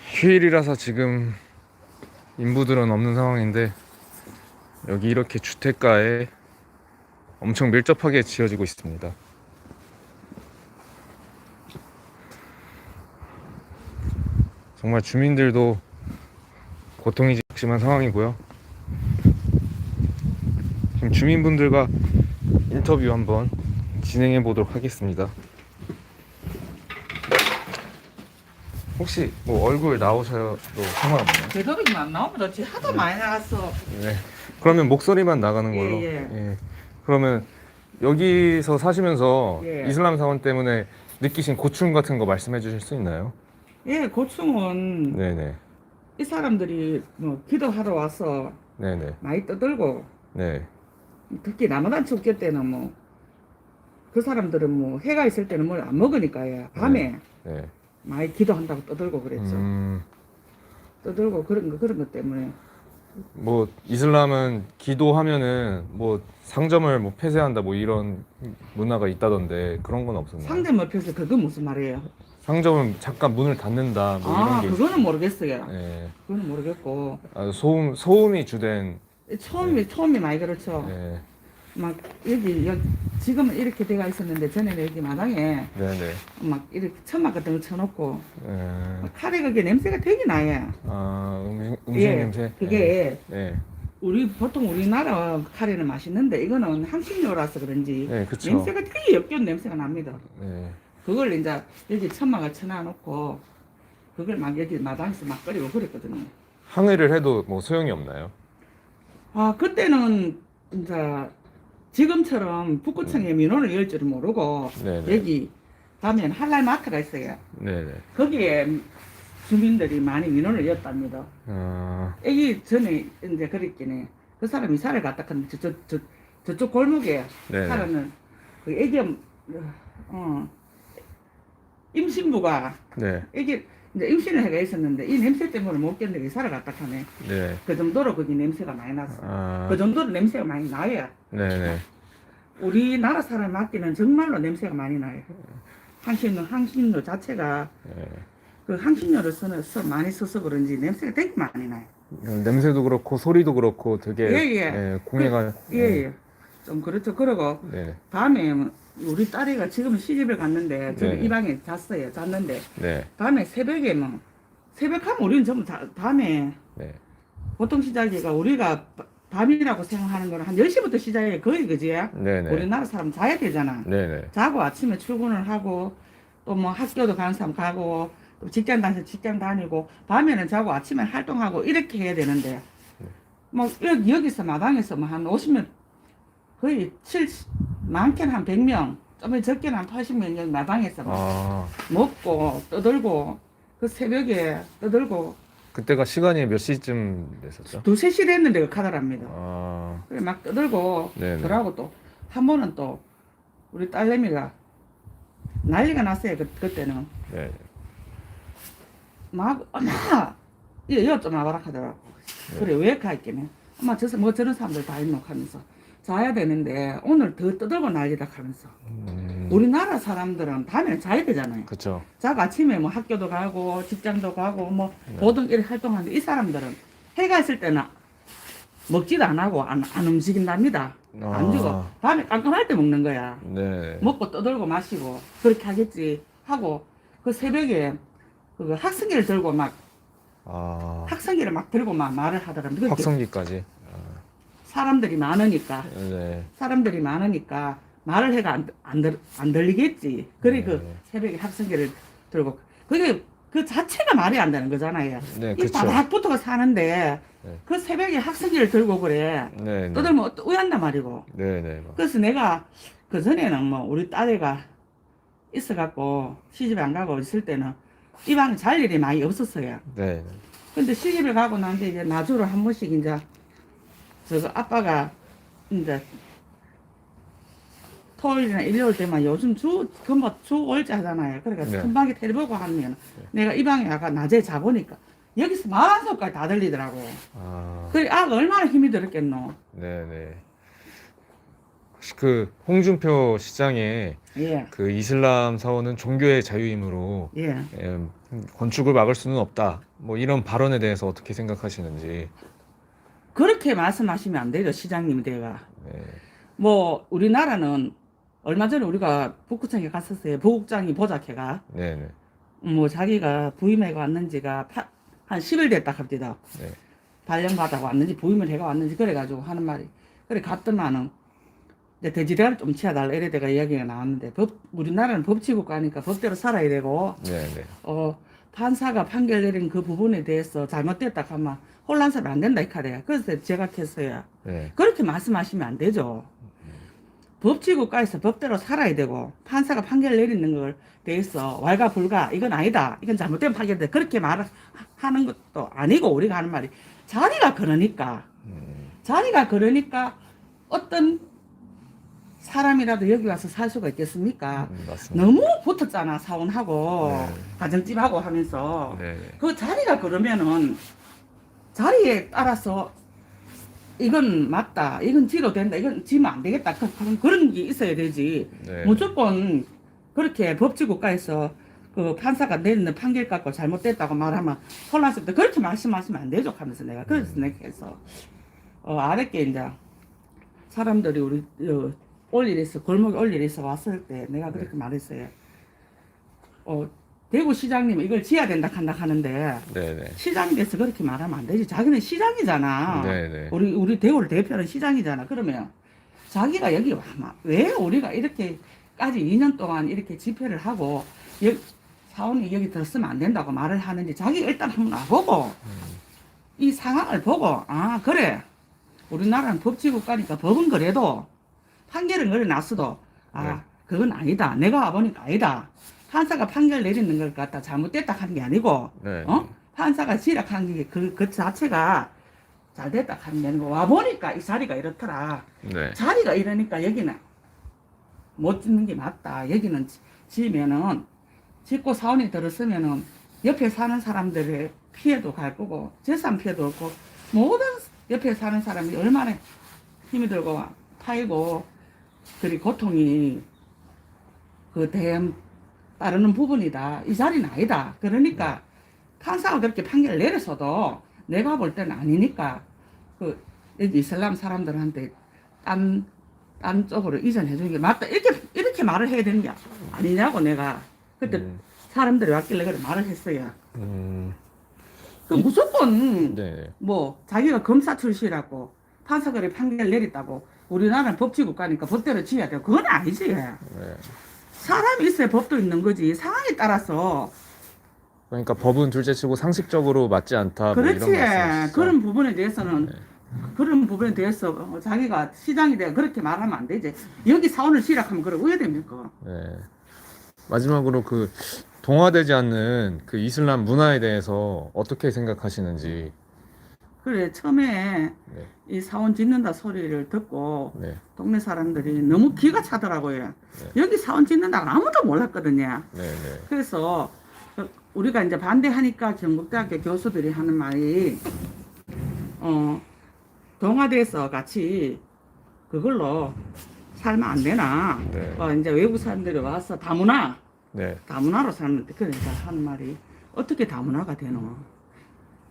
휴일이라서 지금 인부들은 없는 상황인데 여기 이렇게 주택가에 엄청 밀접하게 지어지고 있습니다. 정말 주민들도 고통이 심한 상황이고요. 지금 주민분들과 인터뷰 한번 진행해 보도록 하겠습니다. 혹시 뭐 얼굴 나오셔도 상관없나요? 되도록이면 나오면 좋지 하도 많이 나갔어 네. 그러면 목소리만 나가는 걸로. 예, 예. 그러면 여기서 사시면서 예. 이슬람 사원 때문에 느끼신 고충 같은 거 말씀해 주실 수 있나요? 예 고충은 네네. 이 사람들이 뭐 기도하러 와서 네네. 많이 떠들고 네. 특히 라마단 축제 때는 뭐 그 사람들은 뭐 해가 있을 때는 뭘 안 먹으니까요 밤에 네. 많이 기도한다고 떠들고 그랬죠. 음, 떠들고 그런 거 그런 것 때문에. 뭐 이슬람은 기도하면은 뭐 상점을 뭐 폐쇄한다 뭐 이런 문화가 있다던데 그런 건 없었나요? 상대 옆에서 그거 무슨 말이에요? 상점은 잠깐 문을 닫는다 뭐 이런 아게 그거는 모르겠어요. 있... 네. 그거는 모르겠고. 아, 소음 소음이 주된 처음이 처음이 많이 그렇죠. 네. 막 여기 여, 지금은 이렇게 돼가 있었는데 전에는 여기 마당에 네네. 막 이렇게 천막 같은 거 쳐놓고 네. 막 카레 그게 냄새가 되게 나요. 아 음식, 음식 예, 냄새. 그게 네. 우리 보통 우리나라 카레는 맛있는데 이거는 향신료라서 그런지 네, 그쵸. 냄새가 되게 역겨운 냄새가 납니다. 네. 그걸 이제 여기 천막을 쳐놔놓고 그걸 막 여기 마당에서 막 끓이고 그랬거든요. 항해를 해도 뭐 소용이 없나요? 아 그때는 이제 지금처럼 북구청에 민원을 열 줄을 모르고 네네. 여기 가면 할랄 마트가 있어요. 네네. 거기에 주민들이 많이 민원을 였답니다. 아, 애기 전에 이제 그랬긴 해. 그 사람이 살을 갖다 놨는데 저, 저, 저, 저쪽 골목에 네네. 살아는 그 애기, 어, 임신부가 네. 애기, 이제 임신을 해가 있었는데 이 냄새 때문에 못 견디고 살을 갖다 하네. 네. 그 정도로 거기 냄새가 많이 났어. 아, 그 정도로 냄새가 많이 나요. 네네. 우리나라 사람 맡기는 정말로 냄새가 많이 나요. 향신료, 향신료 자체가 네. 그 향신료를 써서 써- 많이 써서 그런지 냄새가 되게 많이 나요. 음, 냄새도 그렇고 소리도 그렇고 되게 예, 예. 네, 공해가 예, 예. 좀 그렇죠. 그러고 네. 밤에 우리 딸이가 지금 시집을 갔는데 저는 네. 이 방에 잤어요. 잤는데 네. 밤에 새벽에 뭐 새벽하면 우리는 전부 다, 밤에 네. 보통 시작이가 우리가 바- 밤이라고 생각하는 거는 한 10시부터 시작해 거의 그지? 네네. 우리나라 사람 자야 되잖아. 네네. 자고 아침에 출근을 하고 또 뭐 학교도 가는 사람 가고 또 직장 다니서 직장 다니고 밤에는 자고 아침에 활동하고 이렇게 해야 되는데 뭐 여기, 여기서 마당에서 뭐 한 50명 거의 70 많게는 한 100명 좀 적게는 한 80명 여기 마당에서 막 아, 먹고 떠들고 그 새벽에 떠들고. 그때가 시간이 몇 시쯤 됐었죠? 두세 시를 했는데 그 카더랍니다. 아, 그래 막 떠들고 네네. 그러고 또 한 번은 또 우리 딸내미가 난리가 났어요 그, 그때는. 네. 막 엄마 이거 좀 와봐라 하더라고. 그래 왜 가있겠네. 엄마 저서 뭐 저런 사람들 다 있노 하면서 자야 되는데 오늘 더 떠들고 난리다 하면서 음, 우리나라 사람들은 밤에는 자야 되잖아요 그쵸. 자고 아침에 뭐 학교도 가고 직장도 가고 뭐 네. 모든 일 활동하는데 이 사람들은 해가 있을 때는 먹지도 안 하고 안, 안 움직인답니다 아. 안 주고 밤에 깜깜할 때 먹는 거야 네. 먹고 떠들고 마시고 그렇게 하겠지 하고 그 새벽에 그 학생기를 들고 막 아, 학생기를 막 들고 막 말을 하더라고요. 그렇게 확성기까지. 사람들이 많으니까 아, 네. 사람들이 많으니까 말을 해가 안, 안, 들, 안 들리겠지. 그래 네. 그 새벽에 학생기를 들고 그게 그 자체가 말이 안 되는 거잖아요. 네, 이 그쵸. 바닥부터가 사는데 네. 그 새벽에 학생기를 들고 그래. 네. 네. 떠들면 또 우연단 말이고. 네네. 막. 그래서 내가 그 전에는 뭐 우리 딸애가 있어갖고 시집에 안 가고 있을 때는 이 방에 잘 일이 많이 없었어요. 네. 근데 시집을 가고 난 뒤에 이제 나주로 한 번씩 이제 저거 아빠가 이제 토요일이나 일요일 때만 요즘 주, 금방 주 월제 하잖아요. 그러니까 네. 금방에 텔레보고 하면 내가 이 방에 아까 낮에 자보니까 여기서 말한 소까지 다 들리더라고. 아, 그래, 아가 얼마나 힘이 들었겠노. 네네. 혹시 그 홍준표 시장의 예, 그 이슬람 사원은 종교의 자유이므로 예. 예, 건축을 막을 수는 없다. 뭐 이런 발언에 대해서 어떻게 생각하시는지. 그렇게 말씀하시면 안 되죠, 시장님 대가. 네. 뭐 우리나라는 얼마 전에 우리가 북구청에 갔었어요. 부국장이 보자케가 네네. 뭐 자기가 부임해가 왔는지가 파- 한 10일 됐다 합니다. 네. 발령받아고 왔는지 부임을 해가 왔는지 그래가지고 하는 말이 그래 갔더만은 이제 돼지대가리 좀 치워달라 이래 내가 이야기가 나왔는데 법 우리나라는 법치국가니까 법대로 살아야 되고 네 네. 어 판사가 판결 내린 그 부분에 대해서 잘못됐다 하면 혼란스럽게 안 된다 이 카드야. 그래서 제가 했어요. 네. 그렇게 말씀하시면 안 되죠. 법치국가에서 법대로 살아야 되고 판사가 판결 내리는 걸 대해서 왈가 불가 이건 아니다 이건 잘못된 판결이다 그렇게 말을 하는 것도 아니고 우리가 하는 말이 자리가 그러니까 음, 자리가 그러니까 어떤 사람이라도 여기 와서 살 수가 있겠습니까? 음, 맞습니다. 너무 붙었잖아 사원하고 네. 가정집하고 하면서 네네. 그 자리가 그러면은 자리에 따라서 이건 맞다, 이건 지로 된다, 이건 지면 안 되겠다. 그- 그런 그런 게 있어야 되지. 네. 무조건 그렇게 법치국가에서 그 판사가 내리는 판결 갖고 잘못됐다고 말하면 혼란스럽다. 그렇게 말씀하시면 안 되죠. 하면서 내가 그래서 내가 해서 어, 아랫게 이제 사람들이 우리 어, 올일에서 골목에 올일에서 왔을 때 내가 그렇게 말했어요. 어, 대구 시장님 이걸 지어야 된다 한다 하는데 네네. 시장이 돼서 그렇게 말하면 안 되지. 자기는 시장이잖아. 네네. 우리 우리 대구를 대표하는 시장이잖아. 그러면 자기가 여기 와, 마- 왜 우리가 이렇게까지 2년 동안 이렇게 집회를 하고 여, 사원이 여기 들었으면 안 된다고 말을 하는지 자기 일단 한번 와보고 이 상황을 보고 아 그래 우리나라는 법치 국가니까 법은 그래도 판결은 그래 놨어도 아 네. 그건 아니다. 내가 와보니까 아니다. 판사가 판결 내리는 걸 갖다 잘못됐다 하는 게 아니고 네. 어? 판사가 지락한 게그 그 자체가 잘 됐다 하는 게 아니고 와 보니까 이 자리가 이렇더라. 네. 자리가 이러니까 여기는 못 짓는 게 맞다. 여기는 지- 지으면은 짓고 사원이 들었으면은 옆에 사는 사람들의 피해도 갈 거고 재산 피해도 없고 모든 옆에 사는 사람이 얼마나 힘이 들고 파이고 그리고 고통이 그 대음 따르는 부분이다. 이 자리는 아니다. 그러니까 판사가 그렇게 판결을 내렸어도 내가 볼 때는 아니니까 그 이슬람 사람들한테 딴, 딴 쪽으로 이전해 주는 게 맞다. 이렇게, 이렇게 말을 해야 되는 게 아니냐고 내가 그때 음, 사람들이 왔길래 그래 말을 했어요. 음, 그 무조건 네. 뭐 자기가 검사 출신이라고 판사가 그래 판결 내렸다고 우리나라는 법치 국가니까 법대로 지어야 돼요. 그건 아니지. 네. 사람이 있어야 법도 있는 거지. 상황에 따라서 그러니까 법은 둘째치고 상식적으로 맞지 않다. 뭐 그렇지. 그런 부분에 대해서는 네. 그런 부분에 대해서 어, 자기가 시장이 돼 그렇게 말하면 안 되지. 여기 사원을 시락하면 그래 왜 됩니까? 네. 마지막으로 그 동화되지 않는 그 이슬람 문화에 대해서 어떻게 생각하시는지. 그래 처음에 네. 이 사원 짓는다 소리를 듣고 네. 동네 사람들이 너무 기가 차더라고요. 여기 사원 짓는다고 아무도 몰랐거든요. 네. 네. 그래서 어, 우리가 이제 반대하니까 경북대학교 교수들이 하는 말이 어 동아대에서 같이 그걸로 살면 안 되나? 네. 어, 이제 외국 사람들이 와서 다문화 네. 다문화로 살는데 그러니까 하는 말이 어떻게 다문화가 되노?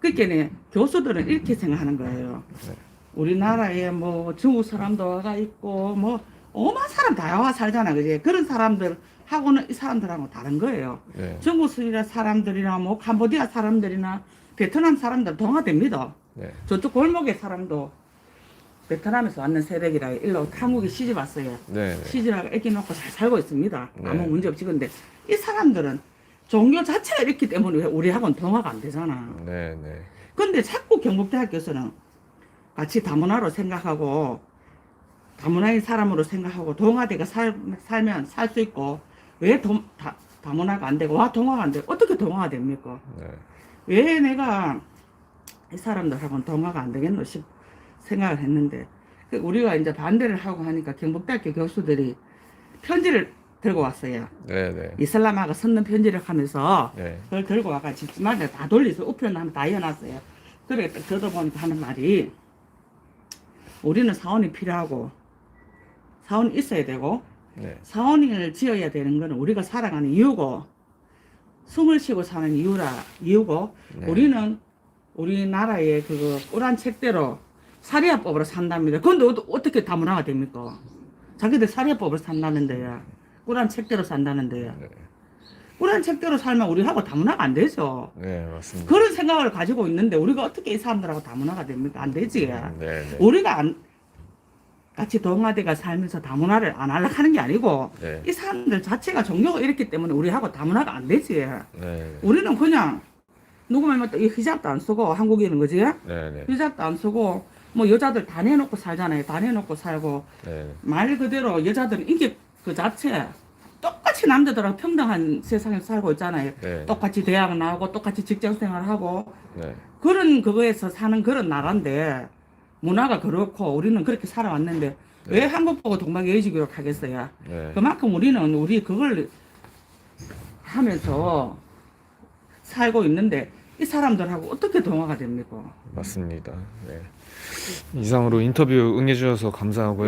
그러니까 교수들은 이렇게 생각하는 거예요. 네. 우리나라에 뭐 중국 사람도 와가 있고 뭐 오만 사람 다 와 살잖아, 그지? 그런 사람들 하고는 이 사람들하고 다른 거예요. 네. 중국 사람들이나 뭐 캄보디아 사람들이나 베트남 사람들 동화됩니다. 네. 저쪽 골목의 사람도 베트남에서 왔는 세력이라 일로 한국에 시집 왔어요. 네. 네. 시집하고 애기 놓고 잘 살고 있습니다. 네. 아무 문제 없이. 근데 이 사람들은 종교 자체가 이렇기 때문에 왜 우리하고는 동화가 안 되잖아. 네. 네. 근데 자꾸 경북대학교에서는 같이 다문화로 생각하고 다문화인 사람으로 생각하고 동화대가 살, 살면 살 수 있고 왜 도, 다, 다문화가 안 되고 와 동화가 안 되고 어떻게 동화가 됩니까? 네. 왜 내가 이 사람들하고는 동화가 안 되겠노 싶 생각을 했는데 그 우리가 이제 반대를 하고 하니까 경북대학교 교수들이 편지를 들고 왔어요. 네. 네. 이슬람화가 섰는 편지를 하면서 네. 그걸 들고 와가 집집마다 다 돌려서 우편하면 다 이어놨어요. 그래 딱 들어보니까 하는 말이 우리는 사원이 필요하고 사원이 있어야 되고 네. 사원을 지어야 되는 거는 우리가 살아가는 이유고 숨을 쉬고 사는 이유라 이유고 네. 우리는 우리나라의 그거 꾸란 책대로 사리아법으로 산답니다. 근데 어- 어떻게 다문화가 됩니까? 자기들 사리아법으로 산다는데요. 꾸란 책대로 산다는데요. 네. 꾸란 책대로 살면 우리하고 다문화가 안 되죠. 네, 맞습니다. 그런 생각을 가지고 있는데 우리가 어떻게 이 사람들하고 다문화가 됩니까? 안 되지. 네, 네. 우리가 안, 같이 동아대가 살면서 다문화를 안 하려고 하는 게 아니고 네. 이 사람들 자체가 종교가 이렇기 때문에 우리하고 다문화가 안 되지. 네. 우리는 그냥 누구 말면 또이 히잡도 안 쓰고 한국인은 그지? 네, 네. 히잡도 안 쓰고 뭐 여자들 다 내놓고 살잖아요. 다 내놓고 살고 네. 말 그대로 여자들은 인기 그 자체 똑같이 남자들하고 평등한 세상에 살고 있잖아요. 네. 똑같이 대학 나오고 똑같이 직장 생활하고 네. 그런 그거에서 사는 그런 나라인데 문화가 그렇고 우리는 그렇게 살아왔는데 왜 한국 보고 동방예의지교를 하겠어요? 네. 그만큼 우리는 우리 그걸 하면서 살고 있는데 이 사람들하고 어떻게 동화가 됩니까? 맞습니다. 네. 이상으로 인터뷰 응해주셔서 감사하고요.